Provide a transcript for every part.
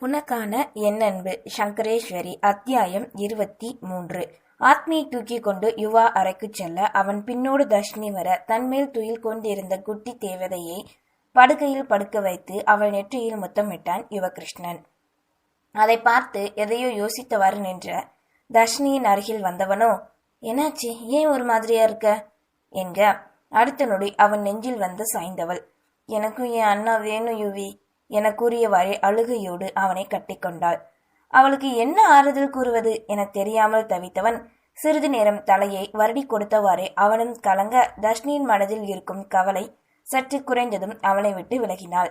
உனக்கான என் அன்பு சங்கரேஸ்வரி அத்தியாயம் இருபத்தி மூன்று ஆத்மியை தூக்கி கொண்டு யுவா அறைக்கு செல்ல அவன் பின்னோடு தர்ஷினி வர தன்மேல் துயில் கொண்டிருந்த குட்டி தேவதையை படுக்கையில் படுக்க வைத்து அவள் நெற்றியில் முத்தமிட்டான் யுவகிருஷ்ணன். அதை பார்த்து எதையோ யோசித்தவாறு நின்ற தர்ஷினியின் அருகில் வந்தவனோ என்னாச்சு? ஏன் ஒரு மாதிரியா இருக்க? என்க அடுத்த நொடி அவன் நெஞ்சில் வந்து சாய்ந்தவள். எனக்கும் என் அண்ணா வேணும் யுவி. என கூறியவாறே அழுகையோடு அவனை கட்டிக்கொண்டாள். அவளுக்கு என்ன ஆறுதல் கூறுவது என தெரியாமல் தவித்தவன் சிறிது நேரம் தலையை வருடி கொடுத்தவாறே அவனும் கலங்க தர்ஷினியின் மனதில் இருக்கும் கவலை சற்று குறைந்ததும் அவனை விட்டு விலகினாள்.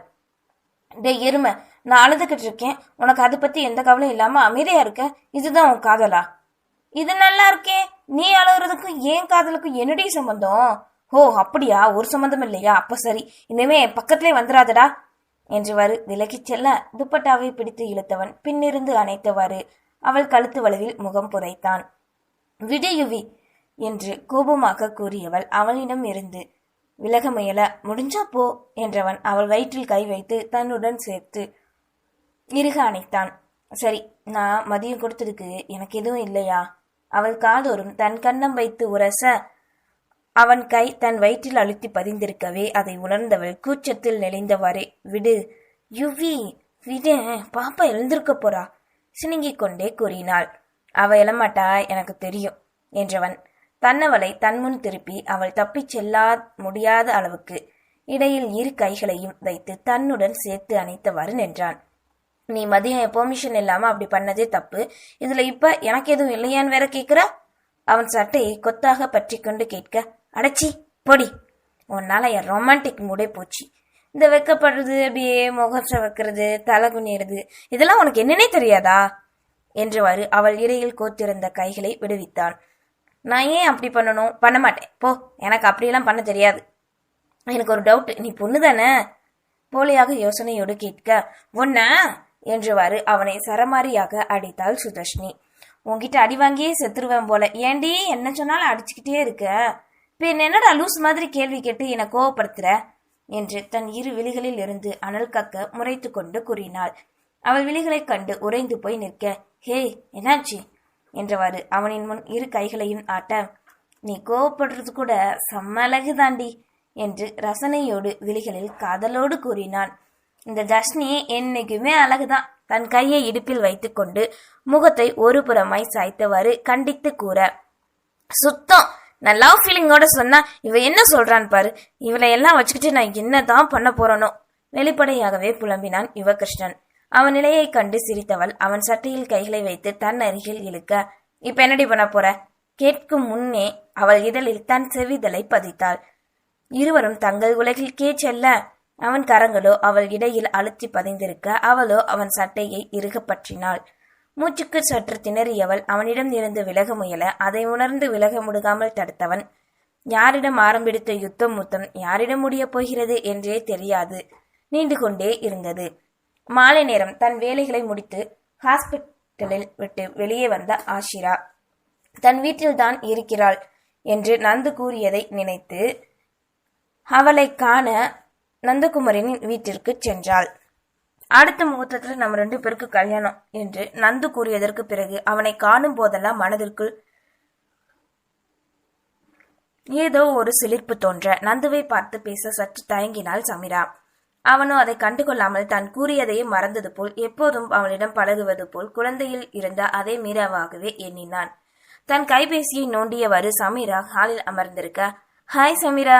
டே எருமை நான் அழுதுகிட்டு இருக்கேன். உனக்கு அதை பத்தி எந்த கவலையும் இல்லாம அமைதியா இருக்க. இதுதான் உன் காதலா? இது நல்லா இருக்கே. நீ அழுகுறதுக்கும் ஏன் காதலுக்கும் என்னுடைய சம்பந்தம்? ஓ அப்படியா? ஒரு சம்பந்தம் இல்லையா? அப்ப சரி. இனிமே என் பக்கத்திலே வந்துடாதடா என்றவாறு விலகிச் செல்ல துப்பட்டாவை பிடித்து இழுத்தவன் பின்னிருந்து அணைத்தவாறு அவள் கழுத்து வளைவில் முகம் புதைத்தான். விடையுவி என்று கோபமாக கூறியவள் அவனிடம் இருந்து விலக முயல முடிஞ்சா போ என்றவன் அவள் வயிற்றில் கை வைத்து தன்னுடன் சேர்த்து இறுக அணைத்தான். சரி நான் மதியம் கொடுத்ததுக்கு எனக்கு எதுவும் இல்லையா? அவள் காதோறும் தன் கண்ணம் வைத்து உரச அவன் கை தன் வயிற்றில் அழுத்தி பதிந்திருக்கவே அதை உணர்ந்தவள் கூச்சத்தில் நெளிந்தவாறே விடு யுவி விடு பாப்பா எழுந்திருக்க போறா சினுங்கிக் கொண்டே கூறினாள். அவ எழமாட்டா எனக்கு தெரியும் என்றவன். தன்னவளை தன்முன் திருப்பி அவள் தப்பிச் செல்லா முடியாத அளவுக்கு இடையில் இரு கைகளையும் வைத்து தன்னுடன் சேர்த்து அணைத்தவாறு நின்றான். நீ மதியம் பெர்மிஷன் இல்லாம அப்படி பண்ணதே தப்பு. இதுல இப்ப எனக்கு எதுவும் இல்லையான்னு வேற கேக்குற? அவன் சட்டையை கொத்தாக பற்றி கொண்டு கேட்க அடச்சி பொடி. உன்னால என் ரொமான்டிக் மூடே போச்சு. இந்த வெக்கப்படுறது அப்படியே முகத்தை வைக்கிறது தலை குனியறது இதெல்லாம் உனக்கு என்னன்னே தெரியாதா? என்றவாறு அவள் இடையில் கோத்திருந்த கைகளை விடுவித்தான் நான் ஏன் அப்படி பண்ணணும்? பண்ண மாட்டேன். போ எனக்கு அப்படியெல்லாம் பண்ண தெரியாது. எனக்கு ஒரு டவுட் நீ பொண்ணு தானே? போலியாக யோசனையோடு கேட்க ஒன்ன என்றவாறு அவனை சரமாரியாக அடித்தாள் சுதர்ஷினி. உன்கிட்ட அடி வாங்கியே செத்துருவேன் போல. ஏண்டி? என்ன சொன்னாலும் அடிச்சுக்கிட்டே இருக்க? பின் என்னடா லூஸ் மாதிரி கேள்வி கேட்டு என்னை கோவப்படுத்துற? என்று தன் இரு விழிகளில் இருந்து அனல் கக்க முறைத்து கொண்டு கூறினாள். அவள் விழிகளைக் கண்டு உறைந்து போய் நிற்க ஹே என்னாச்சு? என்றவாறு அவனின் முன் இரு கைகளையும் ஆட்ட நீ கோவப்படுறது கூட செம்ம அழகு தாண்டி என்று ரசனையோடு விழிகளில் காதலோடு கூறினான். இந்த தர்ஷினி என்னைக்குமே அழகுதான். தன் கையை இடுப்பில் வைத்துக்கொண்டு முகத்தை ஒரு புறமாய் சாய்த்தவாறு கண்டித்து கூற சுத்தம்! நான் லவ் ஃபீலிங்கோட சொன்னா இவ என்ன சொல்றான் பாரு. இவளை எல்லாம் வச்சுக்கிட்டு நான் என்னதான் பண்ண போறனோ. வெளிப்படையாகவே புலம்பினான் யுவகிருஷ்ணன். அவன் நிலையை கண்டு சிரித்தவள் அவன் சட்டையில் கைகளை வைத்து தன் அருகில் இழுக்க இப்ப என்னடி பண்ண போற? கேட்கும் முன்னே அவள் இதழில் தன் செவிதலை பதித்தாள். இருவரும் தங்கள் உலகில் கே செல்ல அவன் கரங்களோ அவள் இடையில் அழுத்தி பதிந்திருக்க அவளோ அவன் சட்டையை இறுக பற்றினாள். மூச்சுக்கு சற்று திணறியவள் அவனிடம் இருந்து விலக முயல அதை உணர்ந்து விலக முடுகாமல் தடுத்தவன் யாரிடம் ஆரம்பித்த யுத்தம் முத்தம் யாரிடம் முடியப் போகிறது? என்றே தெரியாது நீண்டு கொண்டே இருந்தது. மாலை நேரம் தன் வேலைகளை முடித்து ஹாஸ்பிட்டலில் விட்டு வெளியே வந்த ஆஷிரா தன் வீட்டில்தான் இருக்கிறாள் என்று நந்து கூறியதை நினைத்து அவளை காண நந்தகுமரனின் வீட்டிற்கு சென்றாள். அடுத்த முகூர்த்தத்துல நம்ம ரெண்டு பேருக்கு கல்யாணம் என்று நந்து கூறியதற்கு பிறகு அவனை காணும் போதெல்லாம் மனதிற்குள் ஏதோ ஒரு சிலிர்ப்பு தோன்ற நந்துவை பார்த்து பேச சற்று தயங்கினாள் சமீரா. அவனோ அதை கண்டுகொள்ளாமல் தான் கூறியதையே மறந்தது போல் எப்போதும் அவளிடம் பழகுவது போல் குழந்தையில் இருந்த அதே மீராவாகவே எண்ணினான். தன் கைபேசியை நோண்டியவாறு சமீரா ஹாலில் அமர்ந்திருக்க ஹாய் சமீரா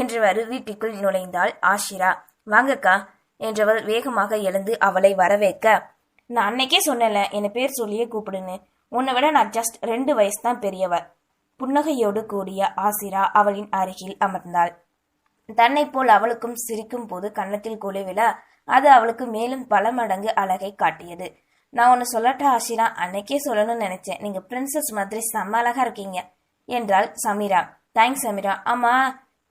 என்றவாறு வீட்டுக்குள் நுழைந்தாள் ஆஷிரா. வாங்கக்கா என்றவள் வேகமாக எழுந்து அவளை வரவேற்க. நான் அன்னைக்கே சொன்னல என் பேர் சொல்லியே கூப்பிடுன்னு. உன்னை விட நான் ஜஸ்ட் ரெண்டு வயசு தான் பெரியவ புன்னகையோடு கூடிய ஆசிரா அவளின் அருகில் அமர்ந்தாள். தன்னை போல் அவளுக்கும் சிரிக்கும் போது கன்னத்தில் குழுவில அது அவளுக்கு மேலும் பல மடங்கு அழகை காட்டியது. நான் ஒன்று சொல்லட்டா ஆஷிரா அன்னைக்கே சொல்லணும்னு நினைச்சேன். நீங்க பிரின்சஸ் மாதிரி செம்ம அழகா இருக்கீங்க என்றாள் சமீரா. தேங்க்ஸ் சமீரா. ஆமா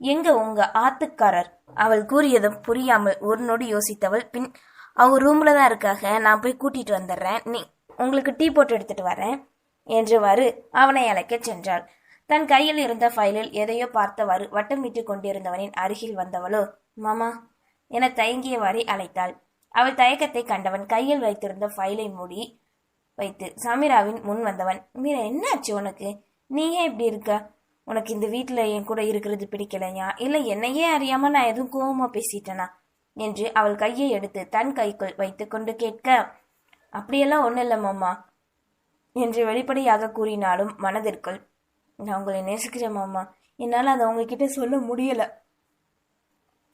எங்க உங்க ஆத்துக்காரர்? அவள் கூறியதும் புரியாமல் ஒரு நொடி யோசித்தவள் பின் அவங்க ரூம்ல தான் இருக்காக நான் போய் கூட்டிட்டு வந்துடுறேன். நீ உங்களுக்கு டீ போட்டு எடுத்துட்டு வரேன். என்றவாறு அவனை அழைக்கச் சென்றாள். தன் கையில் இருந்த ஃபைலில் எதையோ பார்த்தவாறு வட்டமிட்டு கொண்டிருந்தவனின் அருகில் வந்தவளோ மாமா என தயங்கியவாறே அழைத்தாள். அவள் தயக்கத்தை கண்டவன் கையில் வைத்திருந்த ஃபைலை மூடி வைத்து சமீராவின் முன் வந்தவன். மீரா என்னாச்சு உனக்கு? நீ ஏன் இப்படி இருக்க? உனக்கு இந்த வீட்டில் என் கூட இருக்கிறது பிடிக்கலையா? இல்லை என்னையே அறியாமல் நான் எதுவும் கோவமாக பேசிட்டேனா? என்று அவள் கையை எடுத்து தன் கைக்குள் வைத்துக்கொண்டு கேட்க அப்படியெல்லாம் ஒன்றும் இல்லை மாமா என்று வெளிப்படையாக கூறினாலும் மனதிற்குள் நான் உங்களை நேசிக்கிறேன் மாமா. என்னால் அதை உங்ககிட்ட சொல்ல முடியலை.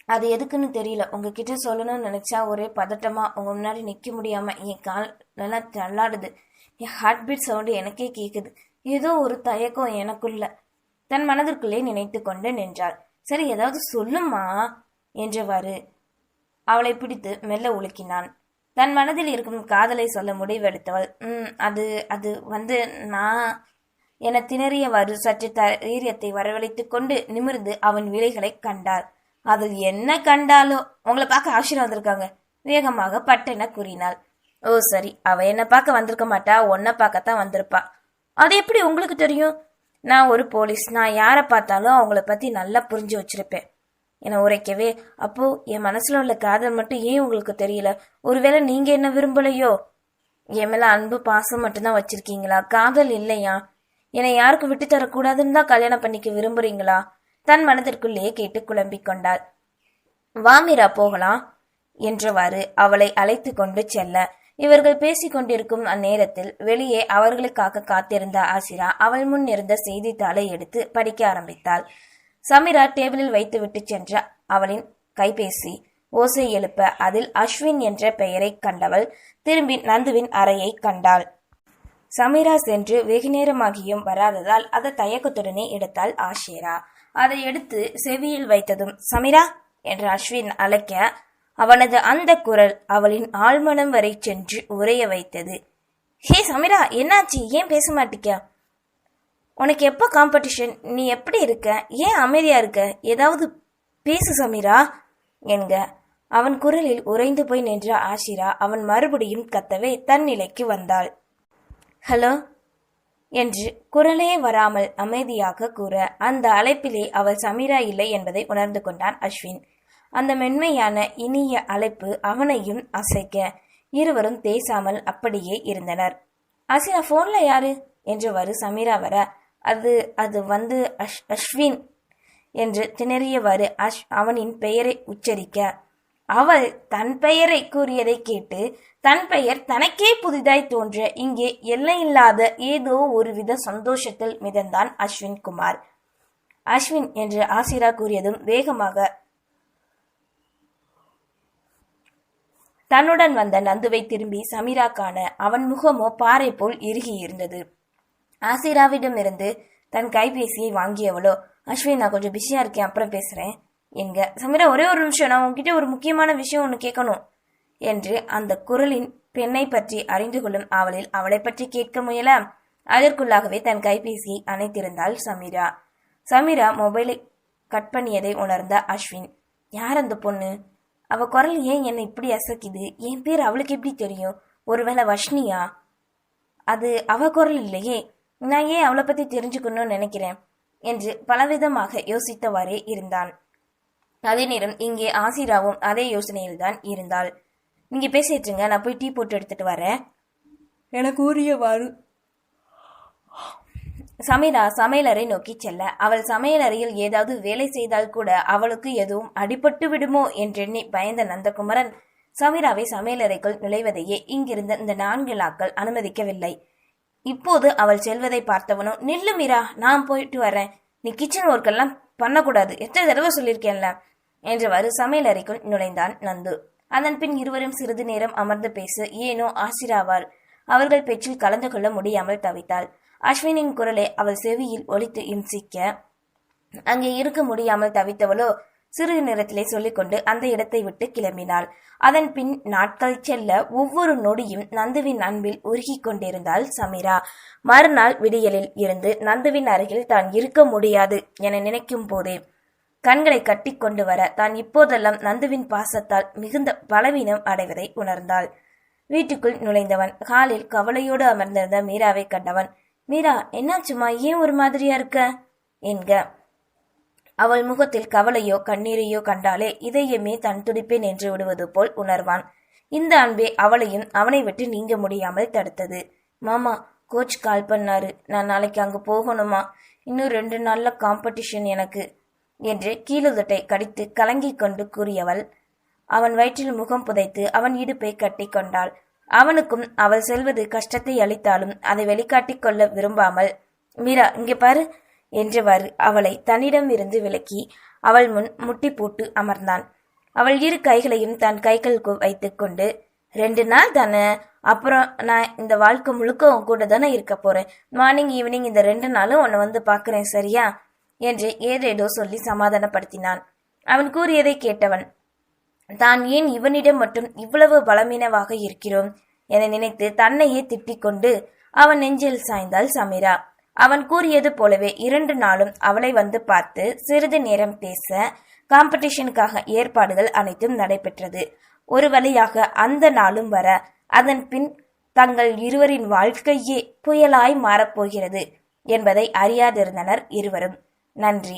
அது எதுக்குன்னு தெரியல. உங்ககிட்ட சொல்லணும்னு நினைச்சா ஒரே பதட்டமா உங்க முன்னாடி நிக்க முடியாம என் கால் நல்லா தள்ளாடுது. என் ஹார்ட் பீட் சவுண்டு எனக்கே கேக்குது. ஏதோ ஒரு தயக்கம் எனக்குள்ள. தன் மனதிற்குள்ளே நினைத்து கொண்டு நின்றாள். சரி ஏதாவது சொல்லுமா என்றவாறு அவளை பிடித்து மெல்ல உலுக்கினான். தன் மனதில் இருக்கும் காதலை சொல்ல முடிவெடுத்தவள். ம் அது அது வந்து நான் என திணறியவாறு சற்று தைரியத்தை வரவழைத்துக் கொண்டு நிமிர்ந்து அவன் விலைகளை கண்டாள். அதில் என்ன கண்டாலோ உங்களை பார்க்க ஆசிரியர் வந்திருக்காங்க வேகமாக பட்டென கூறினாள். ஓ சரி அவ என்ன பார்க்க வந்திருக்க மாட்டா உன்னை பார்க்கத்தான் வந்திருப்பா. அது எப்படி உங்களுக்கு தெரியும்? நான் ஒரு போலீஸ் நான் யாரை பார்த்தாலும் அவங்கள பத்தி நல்லா புரிஞ்சு வச்சிருப்பேன். என உரைக்கவே அப்போ என் மனசுல உள்ள காதல் மட்டும் ஏன் உங்களுக்கு தெரியல? ஒருவேளை நீங்க என்ன விரும்பலையோ? என் மேல அன்பு பாசம் மட்டும்தான் வச்சிருக்கீங்களா? காதல் இல்லையா? என்னை யாருக்கும் விட்டு தரக்கூடாதுன்னு தான் கல்யாணம் பண்ணிக்க விரும்புறீங்களா? தன் மனதிற்குள்ளேயே கேட்டு குழம்பிக் கொண்டாள். வாமிரா போகலாம் என்றவாறு அவளை அழைத்து கொண்டு செல்ல இவர்கள் பேசிக் கொண்டிருக்கும் அந்நேரத்தில் வெளியே அவர்களுக்காக காத்திருந்த ஆசிரா அவள் முன் இருந்த செய்தித்தாளை எடுத்து படிக்க ஆரம்பித்தாள். சமீரா டேபிளில் வைத்துவிட்டு சென்ற அவளின் கைபேசி ஓசை எழுப்ப அதில் அஸ்வின் என்ற பெயரை கண்டவள் திரும்பி நந்துவின் அறையை கண்டாள். சமீரா சென்று வெகு நேரமாகியும் வராததால் அதை தயக்கத்துடனே எடுத்தாள் ஆஷேரா அதை எடுத்து செவியில் வைத்ததும் சமீரா என்று அஸ்வின் அழைக்க அவனது அந்த குரல் அவளின் ஆழ்மனம் வரை சென்று உரைய வைத்தது. ஹே சமீரா என்னாச்சு? ஏன் பேச மாட்டிக்கியா? உனக்கு எப்போ காம்படிஷன் நீ எப்படி இருக்க? ஏன் அமைதியா இருக்க? ஏதாவது பேசு சமீரா என்க. அவன் குரலில் உறைந்து போய் நின்ற ஆஷிரா அவன் மறுபடியும் கத்தவே தன் நிலைக்கு வந்தாள். ஹலோ என்று குரலே வராமல் அமைதியாக கூற அந்த அழைப்பிலே அவள் சமீரா இல்லை என்பதை உணர்ந்து கொண்டான் அஸ்வின். அந்த மென்மையான இனிய அழைப்பு அவனையும் அசைக்க. இருவரும் பேசாமல் அப்படியே இருந்தனர். அசினா போன்ல யாரு? என்றவாறு சமீரா வர அது அது வந்து அஷ் அஸ்வின் என்று திணறியவாறு அஷ் அவனின் பெயரை உச்சரிக்க. அவள் தன் பெயரை கூறியதை கேட்டு தன் பெயர் தனக்கே புதிதாய் தோன்ற இங்கே எல்லையில்லாத ஏதோ ஒருவித சந்தோஷத்தில் மிதந்தான் அஸ்வின் குமார். அஸ்வின் என்று ஆசிரா கூறியதும் வேகமாக தன்னுடன் வந்த நந்துவை திரும்பி சமீரா காண அவன் முகமோ பாறை போல் இறுகி இருந்தது. ஆசிராவிடமிருந்து தன் கைபேசியை வாங்கியவளோ அஸ்வின் நான் கொஞ்சம் பிஸியா இருக்கேன் அப்புறம் பேசுறேன். என்க சமீரா ஒரே ஒரு நிமிஷம் நான் உன்கிட்ட ஒரு முக்கியமான விஷயம் ஒன்று கேட்கணும். என்று அந்த குரலின் பெண்ணை பற்றி அறிந்து கொள்ளும் அவளில் அவளை பற்றி கேட்க முயல. அதற்குள்ளாகவே தன் கைபேசியை அணைத்திருந்தாள் சமீரா. சமீரா மொபைலை கட் பண்ணியதை உணர்ந்த அஸ்வின் யார் அந்த பொண்ணு? அவ குரல் ஏன் என்னை இப்படி அசைக்குது? என் பேர் அவளுக்கு எப்படி தெரியும்? ஒருவேளை வஷ்ணியா அது அவ குரல் இல்லையே. நான் ஏன் அவளை பத்தி தெரிஞ்சுக்கணும்னு நினைக்கிறேன்? என்று பலவிதமாக யோசித்தவாறே இருந்தான். அதே நேரம் இங்கே ஆசிராவும் அதே யோசனையில்தான் இருந்தாள். நீங்க பேசிட்டுருங்க நான் போய் டீ போட்டு எடுத்துட்டு வரேன். என கூறியவாறு சமீரா சமையலறை நோக்கி செல்ல. அவள் சமையலறையில் ஏதாவது வேலை செய்தால் கூட அவளுக்கு எதுவும் அடிபட்டு விடுமோ என்றெண்ணி பயந்த நந்தகுமரன் சமீராவை சமையலறைக்குள் நுழைவதையே இங்கிருந்த இந்த நான்கு நாட்கள் அனுமதிக்கவில்லை. இப்போது அவள் செல்வதை பார்த்தவனோ நில்லு மீரா நான் போயிட்டு வரேன். நீ கிச்சன் ஒர்க் எல்லாம் பண்ணக்கூடாது. எத்தனை தடவை சொல்லியிருக்கேன்ல? என்றவாறு சமையலறைக்குள் நுழைந்தான் நந்து. அதன் பின் இருவரும் சிறிது நேரம் அமர்ந்து பேச ஏனோ ஆசிராவாள். அவர்கள் பேச்சில் கலந்து கொள்ள முடியாமல் தவித்தாள். அஸ்வினின் குரலை அவள் செவியில் ஒலித்து இம்சிக்க அங்கே இருக்க முடியாமல் தவித்தவளோ? சிறிது நேரத்திலே சொல்லிக்கொண்டு அந்த இடத்தை விட்டு கிளம்பினாள். அதன் பின் நாட்கள் செல்ல ஒவ்வொரு நொடியும் நந்துவின் அன்பில் உருகிக் கொண்டிருந்தாள் சமீரா. மறுநாள் விடியலில் இருந்து நந்துவின் அருகில் தான் இருக்க முடியாது என நினைக்கும் போதே கண்களை கட்டி கொண்டு வர தான் இப்போதெல்லாம் நந்துவின் பாசத்தால் மிகுந்த பலவீனம் அடைவதை உணர்ந்தாள். வீட்டுக்குள் நுழைந்தவன் காலில் கவலையோடு அமர்ந்திருந்த மீராவை கண்டவன் மீரா என்னாச்சுமா ஏன் ஒரு மாதிரியா இருக்க? என்க. அவள் முகத்தில் கவலையோ கண்ணீரையோ கண்டாலே இதயமே தன் துடிப்பே நின்று விடுவது போல் உணர்வான். இந்த அன்பே அவளையும் அவனை விட்டு நீங்க முடியாமல் தடுத்தது. மாமா கோச் கால் பண்ணாரு. நான் நாளைக்கு அங்கு போகணுமா? இன்னும் ரெண்டு நாள்ல காம்படிஷன் எனக்கு. என்று கீழுதட்டை கடித்து கலங்கிக் கொண்டு கூறியவள். அவன் வயிற்றில் முகம் புதைத்து அவன் இடுப்பை கட்டிக் கொண்டாள். அவனுக்கும் அவள் செல்வது கஷ்டத்தை அளித்தாலும் அதை வெளிக்காட்டிக் கொள்ள விரும்பாமல் மீரா இங்கே பாரு என்றவாறு அவளை தன்னிடம் இருந்து விலக்கி அவள் முன் முட்டி போட்டு அமர்ந்தான். அவள் இரு கைகளையும் தன் கைகளுக்கு வைத்துக்கொண்டு ரெண்டு நாள் தானே அப்புறம் நான் இந்த வாழ்க்கை முழுக்க உன் கூட தானே இருக்க போறேன். மார்னிங் ஈவினிங் இந்த ரெண்டு நாளும் உன்னை வந்து பார்க்குறேன் சரியா? என்று ஏதேதோ சொல்லி சமாதானப்படுத்தினான். அவன் கூறியதை கேட்டவன் தான் ஏன் இவனிடம் மட்டும் இவ்வளவு பலமீனவாக இருக்கிறோம்? என நினைத்து தன்னையே திட்டிக் கொண்டு அவன் நெஞ்சில் சாய்ந்தாள் சமீரா. அவன் கூறியது போலவே இரண்டு நாளும் அவளை வந்து பார்த்து சிறிது நேரம் பேச காம்படிஷனுக்காக ஏற்பாடுகள் அனைத்தும் நடைபெற்றது. ஒரு வழியாக அந்த நாளும் வர அதன் பின் தங்கள் இருவரின் வாழ்க்கையே புயலாய் மாறப்போகிறது என்பதை அறியாதிருந்தனர் இருவரும். நன்றி.